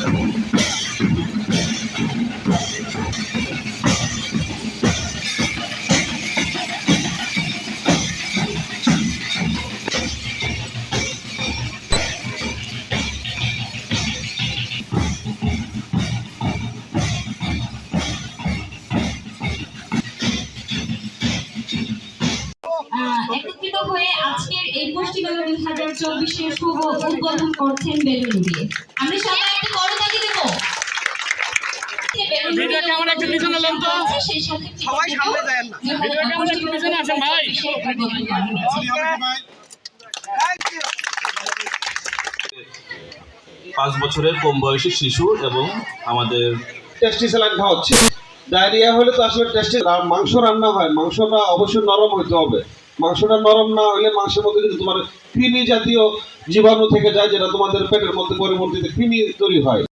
すみません。হয়ে আজকের এই দুই হাজার চব্বিশের শুভ উদ্বোধন করছেন বেলুন দিয়ে। আমরা সবাই একটা করতালি দেব। সেই সাথে। পাঁচ বছরের কম বয়সী শিশু এবং আমাদের টেস্টি স্যালাড খাওয়াচ্ছে। ডায়রিয়া হলে তো আসলে টেস্টি মাংস রান্না হয় মাংসটা অবশ্যই নরম হতে হবে। মাংসটা নরম না হলে মাংসের মধ্যে কিন্তু তোমার কৃমি জাতীয় জীবাণু থেকে যায় যেটা তোমাদের পেটের মধ্যে পরবর্তীতে কৃমি তৈরি হয়।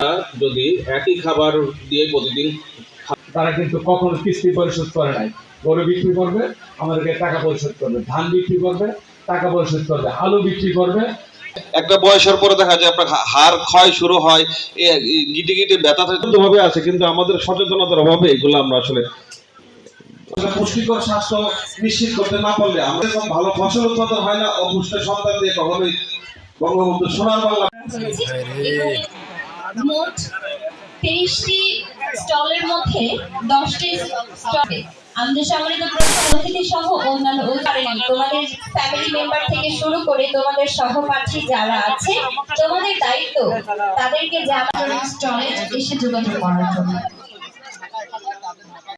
যদি একই খাবার দিয়ে প্রতিদিন তারা কিন্তু কখনো কিস্তি পরিশোধ করে নাই। গরু বিক্রি করবে আমাদেরকে টাকা পরিশোধ করবে ধান বিক্রি করবে টাকা পরিশোধ করবে আলু বিক্রি করবে। একটা বয়সের পরে দেখা যায় আপনার হা- হাড় ক্ষয় শুরু হয় গিটে গিটে ব্যথা ভাবে আছে কিন্তু আমাদের সচেতনতার অভাবে এগুলো আমরা আসলে পুষ্টিকর স্বাস্থ্য নিশ্চিত করতে না পারলে আমাদের ভালো ফসল উৎপাদন হয় না, অপুষ্ট সন্তান দিয়ে কখনোই বঙ্গবন্ধু সোনার বাংলা। স্টলের মধ্যে দশটি স্টলে আমাদের সম্মানিত অতিথি সহ অন্যান্য তোমাদের ফ্যামিলি মেম্বার থেকে শুরু করে তোমাদের সহপাঠী যারা আছে, তোমাদের দায়িত্ব তাদেরকে আমাদের স্টলে এসে যোগাযোগ করার জন্য।